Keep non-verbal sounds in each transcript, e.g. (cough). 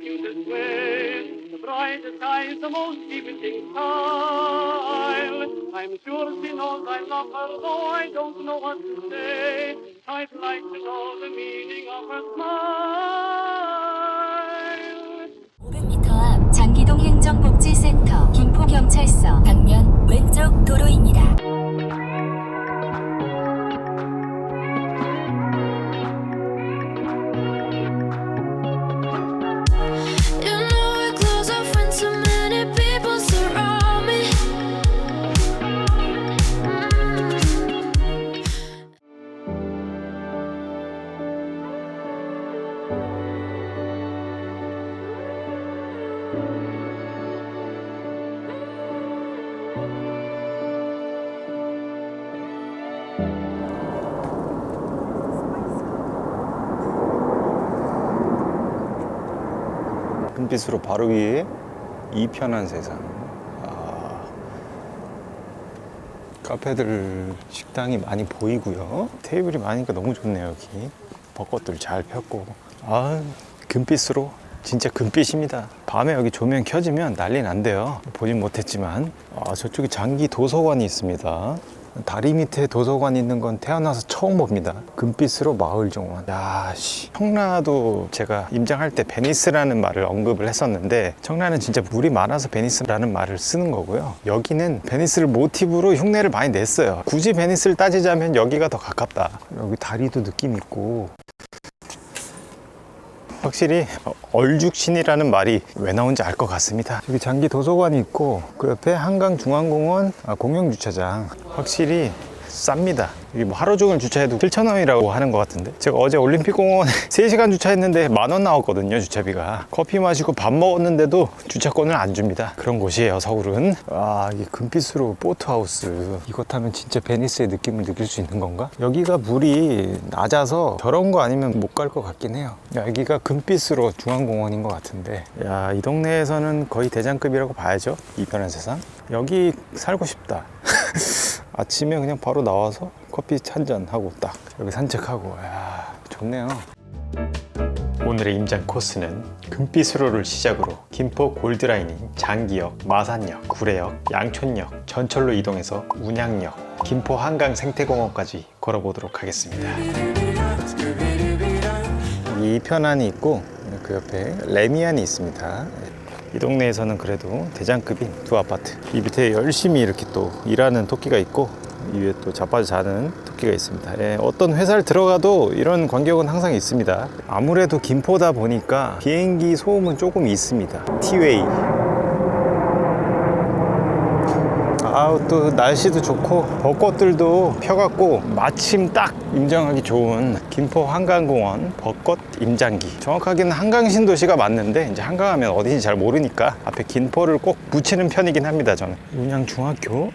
cutest way. The brightest eyes, the most befitting style. I'm sure she knows I love her, though I don't know what to say. I'd like to know the meaning of her smile. 500m 앞 장기동 행정복지센터 김포경찰서 방면 왼쪽 도로입니다. 금빛으로 바로 위에 이 편한 세상. 아, 카페들, 식당이 많이 보이고요. 테이블이 많으니까 너무 좋네요, 여기. 벚꽃들 잘 폈고. 아, 금빛으로 진짜 금빛입니다. 밤에 여기 조명 켜지면 난리 난대요. 보진 못했지만. 아, 저쪽에 장기 도서관이 있습니다. 다리 밑에 도서관 있는 건 태어나서 처음 봅니다. 금빛으로 마을 정원. 야, 씨. 청라도 제가 임장할 때 베니스라는 말을 언급을 했었는데 청라는 진짜 물이 많아서 베니스라는 말을 쓰는 거고요. 여기는 베니스를 모티브로 흉내를 많이 냈어요. 굳이 베니스를 따지자면 여기가 더 가깝다. 여기 다리도 느낌 있고 확실히 얼죽신이라는 말이 왜 나온지 알 것 같습니다. 여기 장기 도서관이 있고 그 옆에 한강중앙공원 아, 공영주차장 확실히 쌉니다. 여기 뭐 하루 종일 주차해도 7,000원이라고 하는 것 같은데? 제가 어제 올림픽공원에 (laughs) 3시간 주차했는데 만 원 나왔거든요 주차비가. 커피 마시고 밥 먹었는데도 주차권을 안 줍니다. 그런 곳이에요 서울은. 아 이게 금빛으로 보트하우스. 이거 타면 진짜 베니스의 느낌을 느낄 수 있는 건가? 여기가 물이 낮아서 저런 거 아니면 못 갈 것 같긴 해요. 여기가 금빛으로 중앙공원인 것 같은데. 야 이 동네에서는 거의 대장급이라고 봐야죠 이편한 세상. 여기 살고 싶다 (laughs) 아침에 그냥 바로 나와서 커피 한 잔 하고 딱 여기 산책하고 야 좋네요. 오늘의 임장 코스는 금빛으로를 시작으로 김포 골드라이닝, 장기역, 마산역, 구례역, 양촌역, 전철로 이동해서 운양역, 김포 한강 생태공원까지 걸어보도록 하겠습니다. 이 편안이 있고 그 옆에 레미안이 있습니다. 이 동네에서는 그래도 대장급인 두 아파트. 이 밑에 열심히 이렇게 또 일하는 토끼가 있고 이 위에 또 자빠져 자는 토끼가 있습니다. 예, 어떤 회사를 들어가도 이런 광경은 항상 있습니다. 아무래도 김포다 보니까 비행기 소음은 조금 있습니다. 티웨이. 아우 또 날씨도 좋고 벚꽃들도 펴갖고 마침 딱 임장하기 좋은 김포 한강공원 벚꽃 임장기. 정확하게는 한강신도시가 맞는데 이제 한강하면 어딘지 잘 모르니까 앞에 김포를 꼭 붙이는 편이긴 합니다 저는. 운양중학교?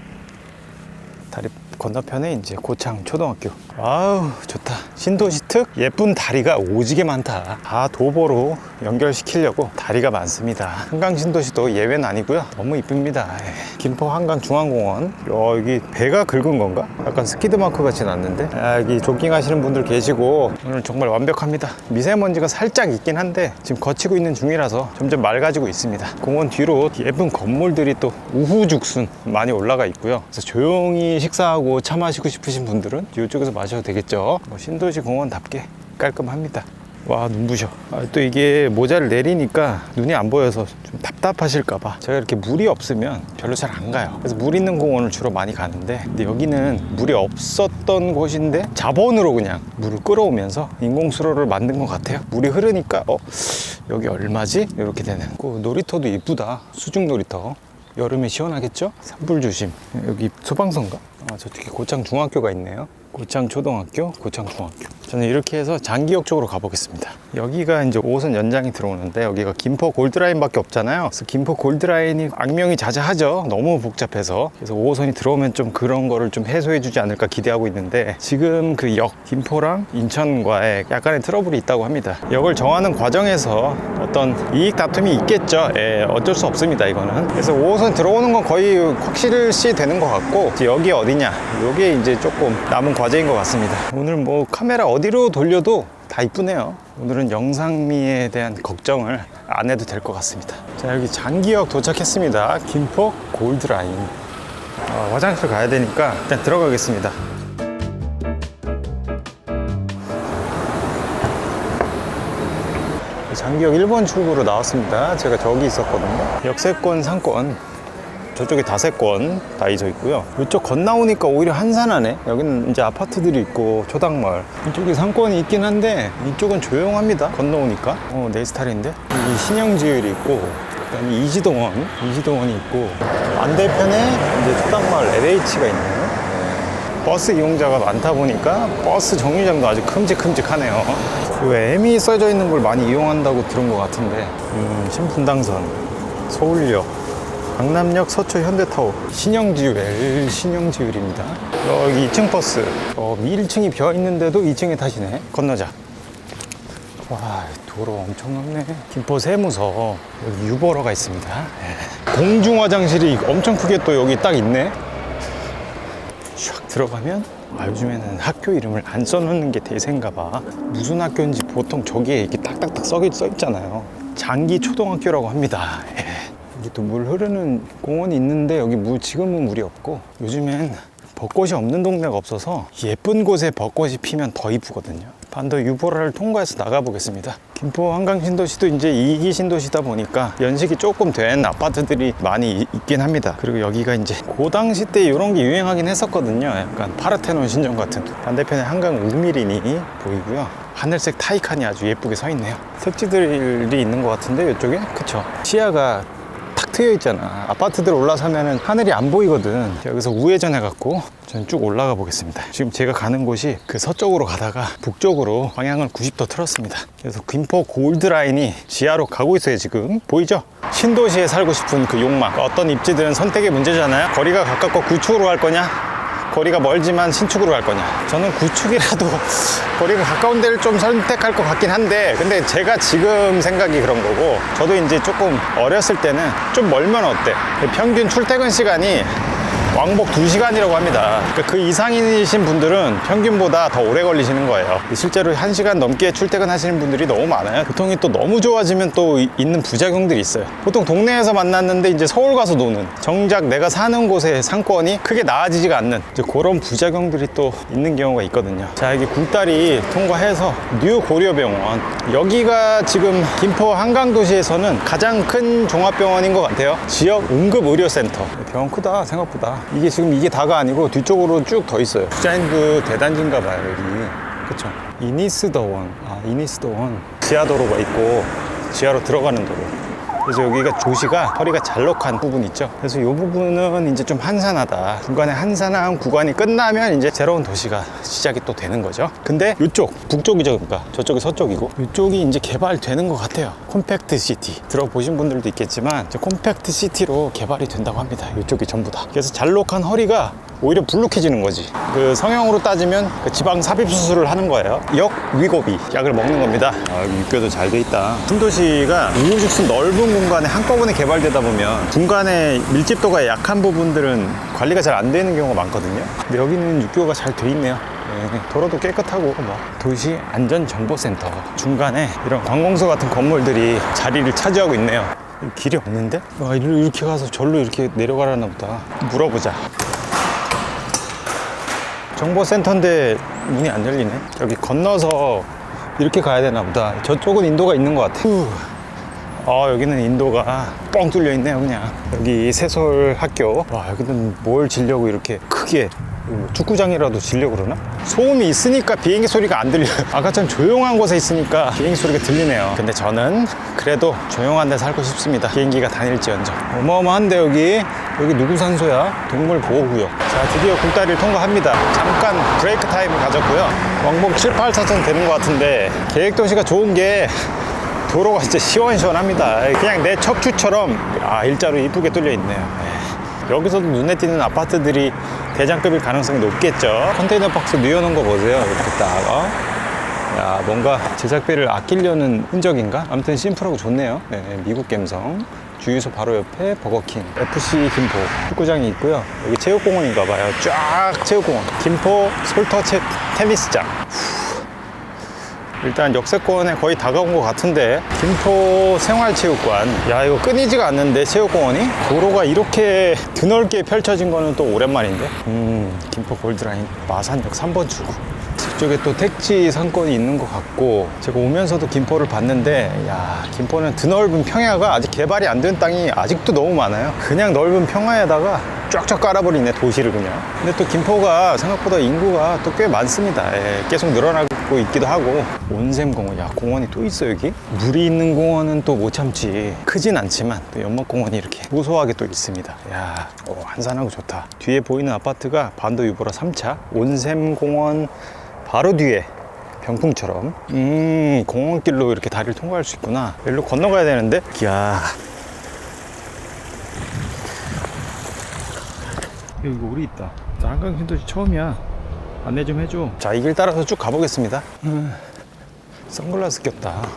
다리 건너편에 이제 고창 초등학교. 아우 좋다. 신도시 특 예쁜 다리가 오지게 많다. 다 도보로 연결시키려고 다리가 많습니다. 한강 신도시도 예외는 아니고요. 너무 이쁩니다. 예. 김포 한강 중앙공원. 여기 배가 긁은 건가? 약간 스키드 마크 같이 났는데. 아, 여기 조깅 하시는 분들 계시고 오늘 정말 완벽합니다. 미세먼지가 살짝 있긴 한데 지금 거치고 있는 중이라서 점점 맑아지고 있습니다. 공원 뒤로 예쁜 건물들이 또 우후죽순 많이 올라가 있고요. 그래서 조용히 식사하고 차 마시고 싶으신 분들은 이쪽에서 마셔도 되겠죠. 뭐 신도시 공원 답게 깔끔합니다 와 눈부셔 아, 또 이게 모자를 내리니까 눈이 안 보여서 좀 답답하실까봐 제가 이렇게 물이 없으면 별로 잘 안 가요 그래서 물 있는 공원을 주로 많이 가는데 근데 여기는 물이 없었던 곳인데 자본으로 그냥 물을 끌어오면서 인공수로를 만든 것 같아요 물이 흐르니까 어 여기 얼마지? 이렇게 되는 그 놀이터도 이쁘다 수중 놀이터 여름에 시원하겠죠? 산불 조심. 여기 소방서인가? 아, 저쪽에 고창 중학교가 있네요. 고창 초등학교, 고창 중학교. 저는 이렇게 해서 장기역 쪽으로 가보겠습니다. 여기가 이제 5호선 연장이 들어오는데 여기가 김포 골드라인밖에 없잖아요. 그래서 김포 골드라인이 악명이 자자하죠. 너무 복잡해서. 그래서 5호선이 들어오면 좀 그런 거를 좀 해소해 주지 않을까 기대하고 있는데 지금 그 역 김포랑 인천과의 약간의 트러블이 있다고 합니다. 역을 정하는 과정에서 어떤 이익 다툼이 있겠죠. 예, 어쩔 수 없습니다. 이거는. 그래서 5호선 들어오는 건 거의 확실시 되는 것 같고 여기 어디냐? 이게 이제 조금 남은 과 제인 것 같습니다. 오늘 뭐 카메라 어디로 돌려도 다 이쁘네요. 오늘은 영상미에 대한 걱정을 안 해도 될 것 같습니다. 자, 여기 장기역 도착했습니다. 김포 골드라인. 어, 화장실 가야 되니까 일단 들어가겠습니다. 장기역 1번 출구로 나왔습니다. 제가 저기 있었거든요. 역세권, 상권. 저쪽에 다세권 다 있어 있고요. 이쪽 건너오니까 오히려 한산하네. 여기는 이제 아파트들이 있고 초당마을. 이쪽에 상권이 있긴 한데 이쪽은 조용합니다. 건너오니까. 어, 내 스타일인데. 여기 신영지율이 있고 그다음에 이지동원, 이지동원이 있고 반대편에 이제 초당마을 LH가 있네요. 네. 버스 이용자가 많다 보니까 버스 정류장도 아주 큼직큼직하네요. 그 M이 써져 있는 걸 많이 이용한다고 들은 것 같은데 음, 신분당선, 서울역, 강남역 서초 현대타워. 신영지율 신영지율입니다. 여기 2층 버스. 어, 1층이 비어 있는데도 2층에 타시네. 건너자. 와 도로 엄청 넓네. 김포 세무서. 여기 유보로가 있습니다. 예. 공중 화장실이 엄청 크게 또 여기 딱 있네. 샥 들어가면 아, 요즘에는 학교 이름을 안 써놓는 게 대세인가 봐. 무슨 학교인지 보통 저기에 이렇게 딱딱딱 써, 써 있잖아요. 장기 초등학교라고 합니다. 예. 여기 또 물 흐르는 공원이 있는데 여기 물 지금은 물이 없고 요즘엔 벚꽃이 없는 동네가 없어서 예쁜 곳에 벚꽃이 피면 더 이쁘거든요. 반도 유보라를 통과해서 나가보겠습니다. 김포 한강 신도시도 이제 2기 신도시다 보니까 연식이 조금 된 아파트들이 많이 이- 있긴 합니다. 그리고 여기가 이제 그 당시 때 이런 게 유행하긴 했었거든요. 약간 파르테논 신전 같은. 반대편에 한강 우미린이 보이고요. 하늘색 타이칸이 아주 예쁘게 서 있네요. 색지들이 있는 것 같은데 이쪽에 그쵸? 시야가 탁 트여 있잖아. 아파트들 올라서면은 하늘이 안 보이거든. 여기서 우회전 해 갖고 저는 쭉 올라가 보겠습니다. 지금 제가 가는 곳이 그 서쪽으로 가다가 북쪽으로 방향을 90도 틀었습니다. 그래서 김포 골드라인이 지하로 가고 있어요, 지금. 보이죠? 신도시에 살고 싶은 그 욕망. 어떤 입지들은 선택의 문제잖아요. 거리가 가깝고 구축으로 갈 거냐? 거리가 멀지만 신축으로 갈 거냐? 저는 구축이라도 (laughs) 거리가 가까운 데를 좀 선택할 것 같긴 한데 근데 제가 지금 생각이 그런 거고 저도 이제 조금 어렸을 때는 좀 멀면 어때? 평균 출퇴근 시간이 왕복 2시간이라고 합니다. 그러니까 그 이상이신 분들은 평균보다 더 오래 걸리시는 거예요. 실제로 1시간 넘게 출퇴근하시는 분들이 너무 많아요. 교통이 또 너무 좋아지면 또 이- 있는 부작용들이 있어요. 보통 동네에서 만났는데 이제 서울 가서 노는 정작 내가 사는 곳의 상권이 크게 나아지지가 않는 그런 부작용들이 또 있는 경우가 있거든요. 자, 여기 굴다리 통과해서 뉴 고려병원. 여기가 지금 김포 한강도시에서는 가장 큰 종합병원인 것 같아요. 지역 응급의료센터. 병원 크다, 생각보다. 이게 지금 이게 다가 아니고 뒤쪽으로 쭉 더 있어요. 디자인도 대단지인가 봐요, 여기. 그쵸. 이니스더원. 아, 이니스더원. 지하도로가 있고, 지하로 들어가는 도로. 그래서 여기가 조시가 허리가 잘록한 부분 있죠. 그래서 이 부분은 이제 좀 한산하다. 중간에 한산한 구간이 끝나면 이제 새로운 도시가 시작이 또 되는 거죠. 근데 이쪽 북쪽이죠, 그러니까 저쪽이 서쪽이고 이쪽이 이제 개발되는 것 같아요. 콤팩트 시티 들어보신 분들도 있겠지만 콤팩트 시티로 개발이 된다고 합니다. 이쪽이 전부 다. 그래서 잘록한 허리가 오히려 불룩해지는 거지. 그 성형으로 따지면 그 지방 삽입 수술을 하는 거예요. 역 위고비 약을 먹는 겁니다. 아, 육교도 잘 돼 있다. 신도시가 우후죽순 넓은 공간에 한꺼번에 개발되다 보면 중간에 밀집도가 약한 부분들은 관리가 잘 안 되는 경우가 많거든요. 근데 여기는 육교가 잘 돼 있네요. 네, 도로도 깨끗하고 뭐 도시 안전 정보센터 중간에 이런 관공서 같은 건물들이 자리를 차지하고 있네요. 길이 없는데? 와, 이렇게 가서 절로 이렇게 내려가려나 보다. 물어보자. 정보센터인데 문이 안 열리네. 여기 건너서 이렇게 가야 되나 보다. 저쪽은 인도가 있는 것 같아. 후. 아, 여기는 인도가 뻥 뚫려 있네요, 그냥. 여기 세솔 학교. 와, 여기는 뭘 지려고 이렇게 크게 뭐 축구장이라도 지려고 그러나? 소음이 있으니까 비행기 소리가 안 들려요. (laughs) 아까처럼 조용한 곳에 있으니까 비행기 소리가 들리네요. 근데 저는 그래도 조용한 데 살고 싶습니다. 비행기가 다닐지언정. 어마어마한데 여기. 여기 누구 산소야? 동물 보호구역. 자, 드디어 굴다리를 통과합니다. 잠깐 브레이크 타임을 가졌고요. 왕복 7, 8차선 되는 것 같은데 계획도시가 좋은 게 도로가 진짜 시원시원합니다. 그냥 내 척추처럼 아 일자로 이쁘게 뚫려 있네요. 네. 여기서도 눈에 띄는 아파트들이 대장급일 가능성이 높겠죠. 컨테이너 박스 뉘어놓은 거 보세요. 이렇게 딱. 어? 야 뭔가 제작비를 아끼려는 흔적인가? 아무튼 심플하고 좋네요. 네, 미국 감성. 주유소 바로 옆에 버거킹, FC 김포 축구장이 있고요. 여기 체육공원인가 봐요. 쫙 체육공원. 김포 솔터 체, 테니스장. 일단 역세권에 거의 다가온 것 같은데 김포 생활체육관 야 이거 끊이지가 않는데 체육공원이? 도로가 이렇게 (laughs) 드넓게 펼쳐진 거는 또 오랜만인데? 음 김포 골드라인 마산역 3번 출구. 이쪽에 또 택지 상권이 있는 것 같고 제가 오면서도 김포를 봤는데 야 김포는 드넓은 평야가 아직 개발이 안 된 땅이 아직도 너무 많아요. 그냥 넓은 평야에다가 쫙쫙 깔아버리네 도시를 그냥. 근데 또 김포가 생각보다 인구가 또 꽤 많습니다. 예, 계속 늘어나고 있기도 하고. 온샘공원 야 공원이 또 있어 여기? 물이 있는 공원은 또 못 참지. 크진 않지만 또 연목공원이 이렇게 무소하게 또 있습니다. 야 오, 한산하고 좋다. 뒤에 보이는 아파트가 반도 유보라 3차. 온샘공원 바로 뒤에 병풍처럼. 음 공원길로 이렇게 다리를 통과할 수 있구나. 여기로 건너가야 되는데? 이야 여기 우리 있다. 나 한강 신도시 처음이야. 안내 좀 해줘. 자 이 길 따라서 쭉 가보겠습니다. 음, 선글라스 꼈다.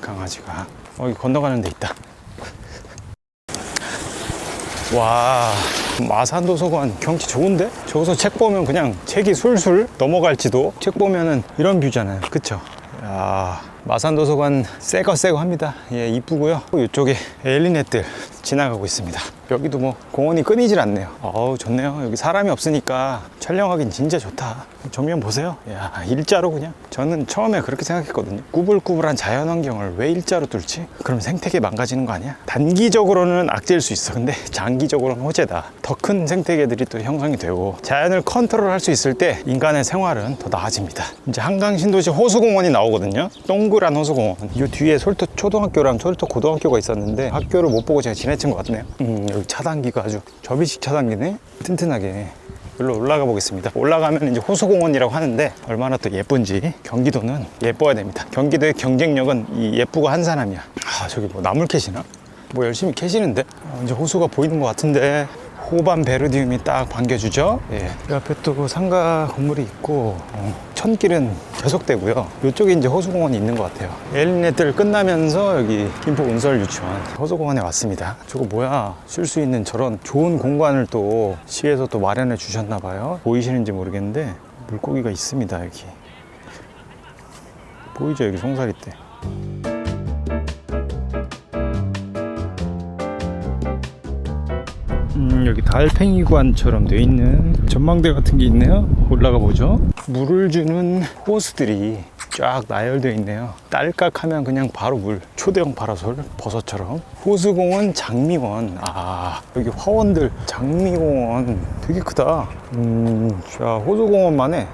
강아지가. 어, 여기 건너가는 데 있다. 와 마산도서관 경치 좋은데? 저기서 책 보면 그냥 책이 술술 넘어갈지도. 책 보면은 이런 뷰잖아요. 그쵸? 야 마산도서관 새거 새거 합니다. 예 이쁘고요. 이쪽에 엘리넷들 지나가고 있습니다 여기도 뭐 공원이 끊이질 않네요. 어우 좋네요. 여기 사람이 없으니까 촬영하긴 진짜 좋다. 정면 보세요. 야 일자로 그냥. 저는 처음에 그렇게 생각했거든요. 꾸불꾸불한 자연환경을 왜 일자로 뚫지? 그럼 생태계 망가지는 거 아니야? 단기적으로는 악재일 수 있어. 근데 장기적으로는 호재다. 더 큰 생태계들이 또 형성이 되고 자연을 컨트롤할 수 있을 때 인간의 생활은 더 나아집니다. 이제 한강 신도시 호수공원이 나오거든요. 동그란 호수공원. 이 뒤에 솔토 초등학교랑 솔토 고등학교가 있었는데 학교를 못 보고 제가 지나친 것 같네요. 음, 여기 차단기가 아주 접이식 차단기네 튼튼하게 여기로 올라가 보겠습니다. 올라가면 이제 호수공원이라고 하는데 얼마나 또 예쁜지 경기도는 예뻐야 됩니다. 경기도의 경쟁력은 이 예쁘고 한산함이야. 아 저기 뭐 나물 캐시나? 뭐 열심히 캐시는데 어, 이제 호수가 보이는 것 같은데 호반 베르디움이 딱 반겨주죠. 예. 이 앞에 또 그 상가 건물이 있고 어, 천길은 계속되고요. 이쪽에 이제 호수공원이 있는 것 같아요. 엘리네들 끝나면서 여기 김포 운설 유치원 호수공원에 왔습니다. 저거 뭐야? 쉴 수 있는 저런 좋은 공간을 또 시에서 또 마련해 주셨나 봐요. 보이시는지 모르겠는데 물고기가 있습니다 여기. 보이죠 여기 송사리 때. 여기 달팽이관처럼 돼 있는 전망대 같은 게 있네요. 올라가 보죠. 물을 주는 호스들이 쫙 나열되어 있네요. 딸깍하면 그냥 바로 물. 초대형 파라솔 버섯처럼. 호수공원 장미원. 아 여기 화원들 장미공원 되게 크다. 음, 자 호수공원만의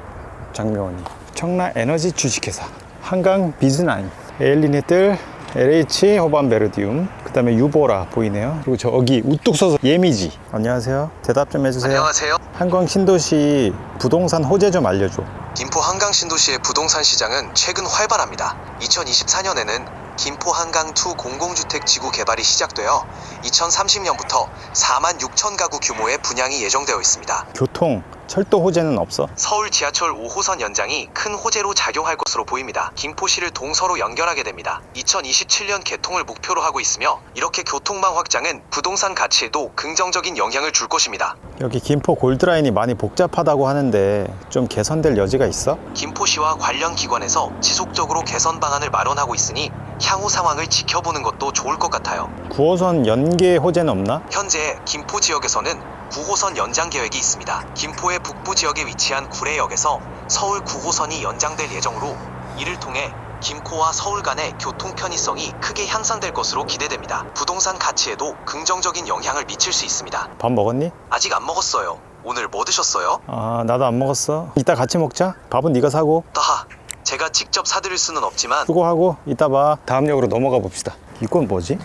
장미원이. 청라 에너지 주식회사. 한강 비즈나인. 에일리네들 LH 호반 베르디움 그다음에 유보라 보이네요 그리고 저기 우뚝 서서 예미지 안녕하세요 대답 좀 해주세요 안녕하세요. 한강 신도시 부동산 호재 좀 알려줘 김포 한강 신도시의 부동산 시장은 최근 활발합니다. 2024년에는 김포 한강 2 공공주택 지구 개발이 시작되어 2030년부터 4만 6천 가구 규모의 분양이 예정되어 있습니다. 교통 철도 호재는 없어 서울 지하철 5호선 연장이 큰 호재로 작용할 것으로 보입니다. 김포시를 동서로 연결하게 됩니다. 2027년 개통을 목표로 하고 있으며 이렇게 교통망 확장은 부동산 가치에도 긍정적인 영향을 줄 것입니다. 여기 김포 골드라인이 많이 복잡하다고 하는데 좀 개선될 여지가 있어? 김포시와 관련 기관에서 지속적으로 개선 방안을 마련하고 있으니 향후 상황을 지켜보는 것도 좋을 것 같아요. 9호선 연계 호재는 없나? 현재 김포 지역에서는 9호선 연장 계획이 있습니다. 김포의 북부 지역에 위치한 구례역에서 서울 9호선이 연장될 예정으로 이를 통해 김포와 서울 간의 교통 편의성이 크게 향상될 것으로 기대됩니다. 부동산 가치에도 긍정적인 영향을 미칠 수 있습니다. 밥 먹었니? 아직 안 먹었어요. 오늘 뭐 드셨어요? 아 나도 안 먹었어 이따 같이 먹자 밥은 네가 사고 따하. 제가 직접 사드릴 수는 없지만 수고하고 이따 봐 다음 역으로 넘어가 봅시다 이건 뭐지?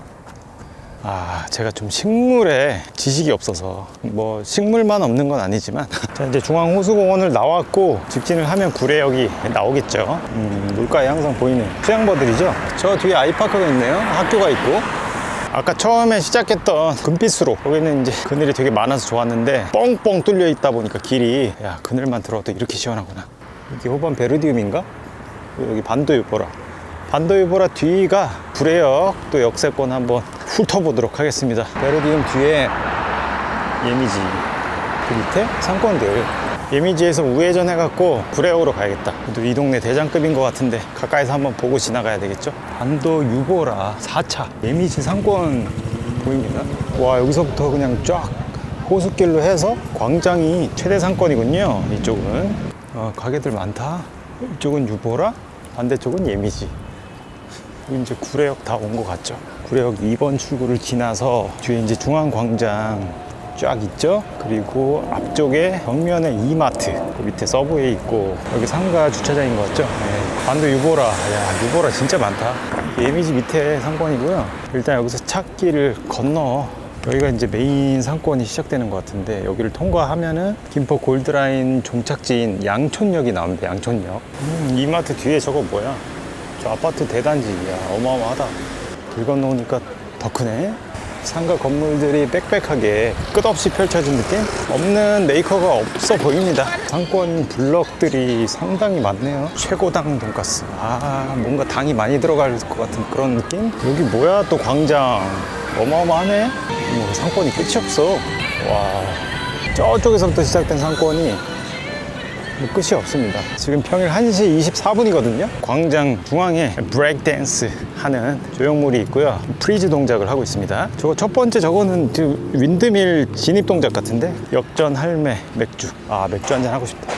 아 제가 좀 식물에 지식이 없어서 뭐 식물만 없는 건 아니지만 (laughs) 자 이제 중앙호수공원을 나왔고 직진을 하면 구례역이 나오겠죠. 음, 물가에 항상 보이는 수양버들이죠. 저 뒤에 아이파크가 있네요. 학교가 있고. 아까 처음에 시작했던 금빛수로 여기는 이제 그늘이 되게 많아서 좋았는데 뻥뻥 뚫려 있다 보니까 길이 야 그늘만 들어도 이렇게 시원하구나. 이게 호반 베르디움인가? 여기 반도 유보라 반도유보라 뒤가 불해역 또 역세권 한번 훑어보도록 하겠습니다 베르디움 뒤에 예미지 그 밑에 상권들 예미지에서 우회전 해갖고 구례역으로 가야겠다. 또이 동네 대장급인 것 같은데 가까이서 한번 보고 지나가야 되겠죠? 반도 유보라 4차 예미지 상권 보입니다. 와 여기서부터 그냥 쫙 호수길로 해서 광장이 최대 상권이군요. 이쪽은 어, 가게들 많다. 이쪽은 유보라, 반대쪽은 예미지. 이제 구례역 다 온 것 같죠. 구례역 2번 출구를 지나서 뒤에 이제 중앙광장 쫙 있죠. 그리고 앞쪽에 벽면에 이마트, 그 밑에 서브웨이 있고 여기 상가 주차장인 것 같죠. 네. 반도 유보라, 야 유보라 진짜 많다. 예미지 밑에 상권이고요. 일단 여기서 찾기를 건너 여기가 이제 메인 상권이 시작되는 것 같은데 여기를 통과하면은 김포 골드라인 종착지인 양촌역이 나옵니다. 양촌역. 음, 이마트 뒤에 저거 뭐야? 저 아파트 대단지 야 어마어마하다. 길 건너오니까 더 크네. 상가 건물들이 빽빽하게 끝없이 펼쳐진 느낌? 없는 메이커가 없어 보입니다. 상권 블럭들이 상당히 많네요. 최고당 돈가스. 아 뭔가 당이 많이 들어갈 것 같은 그런 느낌? 여기 뭐야 또 광장. 어마어마하네. 뭐 상권이 끝이 없어. 와. 저쪽에서부터 시작된 상권이 뭐 끝이 없습니다. 지금 평일 1시 24분이거든요. 광장 중앙에 브레이크 댄스 하는 조형물이 있고요. 프리즈 동작을 하고 있습니다. 저거 첫 번째 저거는 그 윈드밀 진입 동작 같은데 역전 할매 맥주. 아 맥주 한잔 하고 싶다.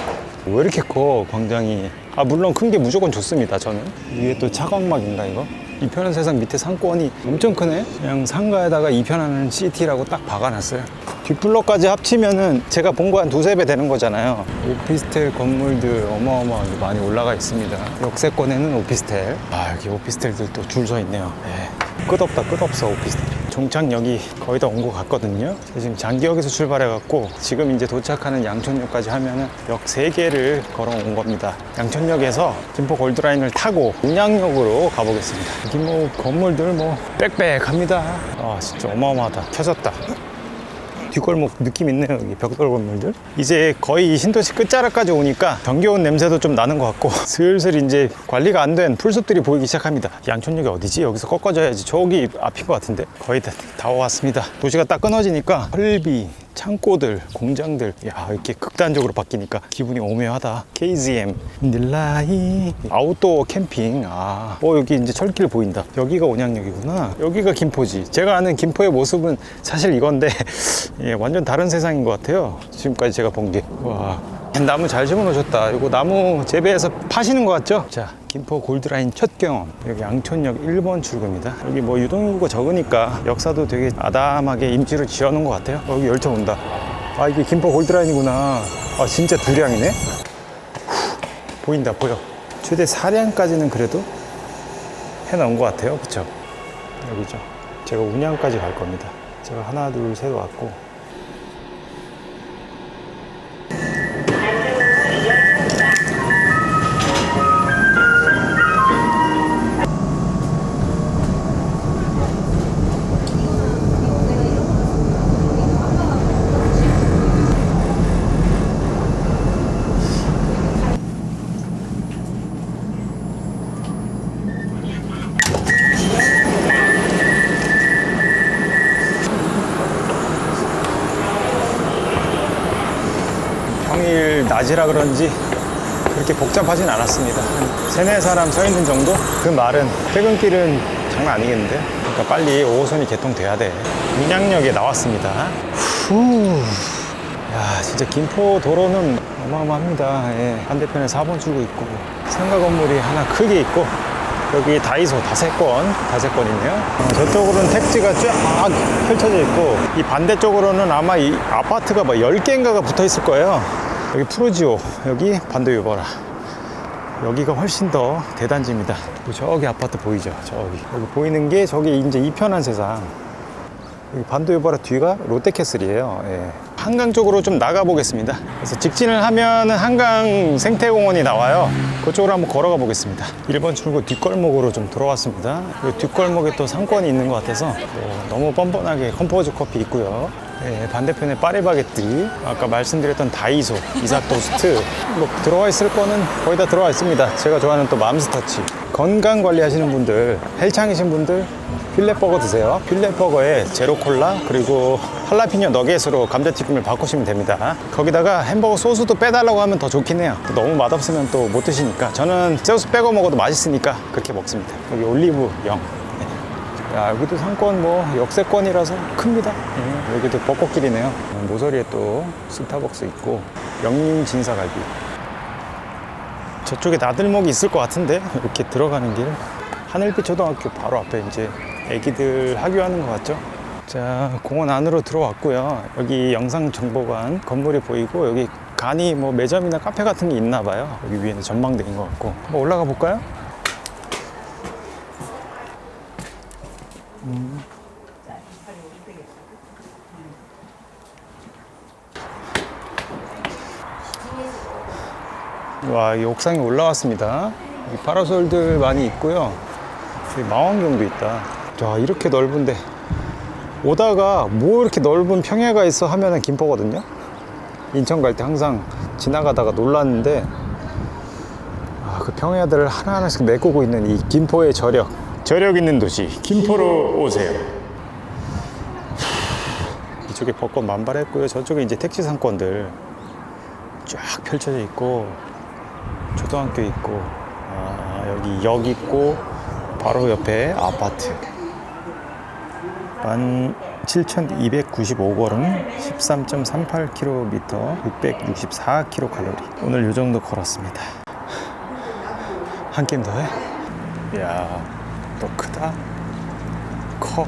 왜 이렇게 커 광장이? 아 물론 큰 게 무조건 좋습니다. 저는 위에 또 차광막인가 이거? 이편한 세상 밑에 상권이 엄청 크네. 그냥 상가에다가 이편하는 시티라고 딱 박아놨어요. 뒷블럭까지 합치면은 제가 본 거 한 두세 배 되는 거잖아요. 오피스텔 건물들 어마어마하게 많이 올라가 있습니다. 역세권에는 오피스텔. 아, 여기 오피스텔들 또 줄 서 있네요. 예. 끝없다, 끝없어, 오피스텔. 종착역이 거의 다 온 것 같거든요. 지금 장기역에서 출발해 갖고 지금 이제 도착하는 양촌역까지 하면은 역 세개를 걸어 온 겁니다. 양촌역에서 김포 골드라인을 타고 운양역으로 가보겠습니다. 여기 뭐 건물들 뭐 빽빽합니다. 아, 진짜 어마어마하다. 켜졌다. 뒷골목 느낌 있네요 여기. 벽돌 건물들. 이제 거의 신도시 끝자락까지 오니까 정겨운 냄새도 좀 나는 것 같고 (laughs) 슬슬 이제 관리가 안 된 풀숲들이 보이기 시작합니다. 양촌역이 어디지? 여기서 꺾어져야지. 저기 앞인 것 같은데. 거의 다, 다 왔습니다. 도시가 딱 끊어지니까 헐비 창고들, 공장들, 야 이렇게 극단적으로 바뀌니까 기분이 오묘하다. KZM, 닐라이, 아웃도어 캠핑. 아, 어 여기 이제 철길 보인다. 여기가 온양역이구나. 여기가 김포지. 제가 아는 김포의 모습은 사실 이건데 (laughs) 예, 완전 다른 세상인 것 같아요. 지금까지 제가 본 게. 와. 나무 잘 심어놓으셨다. 이거 나무 재배해서 파시는 것 같죠? 자, 김포 골드라인 첫 경험. 여기 양촌역 1번 출구입니다. 여기 뭐 유동인구가 적으니까 역사도 되게 아담하게 임시로 지어놓은 것 같아요. 어, 여기 열차 온다. 아, 이게 김포 골드라인이구나. 아, 진짜 두량이네. 후, 보인다, 보여. 최대 4량까지는 그래도 해놓은 것 같아요. 그쵸? 여기죠. 제가 운양까지 갈 겁니다. 제가 하나, 둘, 셋 왔고. 평일 낮이라 그런지 그렇게 복잡하진 않았습니다. 한 세네 사람 서 있는 정도? 그 말은 퇴근길은 장난 아니겠는데? 그러니까 빨리 5호선이 개통돼야 돼. 문양역에 나왔습니다. 후. 야, 진짜 김포 도로는 어마어마합니다. 예. 반대편에 4번 출구 있고, 상가 건물이 하나 크게 있고, 여기 다이소 다세권, 다세권이네요. 어, 저쪽으로는 택지가 쫙 펼쳐져 있고, 이 반대쪽으로는 아마 이 아파트가 뭐 10개인가가 붙어 있을 거예요. 여기 프루지오, 여기 반도 유버라. 여기가 훨씬 더 대단지입니다. 저기 아파트 보이죠? 저기. 여기 보이는 게 저기 이제 이편한 세상. 여기 반도 유버라 뒤가 롯데캐슬이에요. 예. 한강 쪽으로 좀 나가 보겠습니다. 그래서 직진을 하면은 한강 생태공원이 나와요. 그쪽으로 한번 걸어가 보겠습니다. 1번 출구 뒷골목으로 좀 들어왔습니다. 이 뒷골목에 또 상권이 있는 것 같아서 뭐 너무 뻔뻔하게 컴포즈 커피 있고요. 네, 반대편에 파리바게뜨, 아까 말씀드렸던 다이소, 이삭도스트 뭐 들어와 있을 거는 거의 다 들어와 있습니다. 제가 좋아하는 또 맘스터치. 건강 관리하시는 분들, 헬창이신 분들 필렛버거 드세요. 필렛버거에 제로콜라 그리고 할라피뇨 너겟으로 감자튀김을 바꾸시면 됩니다. 거기다가 햄버거 소스도 빼달라고 하면 더 좋긴 해요. 너무 맛없으면 또 못 드시니까 저는 소스 빼고 먹어도 맛있으니까 그렇게 먹습니다. 여기 올리브 0. 야 여기도 상권 뭐 역세권이라서 큽니다. 음, 여기도 벚꽃길이네요. 음, 모서리에 또 스타벅스 있고 영림 진사갈비. 저쪽에 나들목이 있을 것 같은데 이렇게 들어가는 길 하늘빛 초등학교 바로 앞에 이제 애기들 하교하는 것 같죠? 자 공원 안으로 들어왔고요 여기 영상정보관 건물이 보이고 여기 간이 뭐 매점이나 카페 같은 게 있나 봐요 여기 위에는 전망대인 것 같고 한번 올라가 볼까요? 와, 이 옥상에 올라왔습니다. 이 파라솔들 많이 있고요. 망원경도 있다. 자, 이렇게 넓은데 오다가 뭐 이렇게 넓은 평야가 있어 하면은 김포거든요. 인천 갈 때 항상 지나가다가 놀랐는데 아, 그 평야들을 하나하나씩 메꾸고 있는 이 김포의 저력. 저력 있는 도시 김포로 오세요. 이쪽에 벚꽃 만발했고요. 저쪽에 이제 택시 상권들 쫙 펼쳐져 있고 초등학교 있고 아, 여기 역 있고 바로 옆에 아파트 17,295걸음 13.38km 664kcal 오늘 요 정도 걸었습니다 한 게임 더 해? 이 야너 크다 커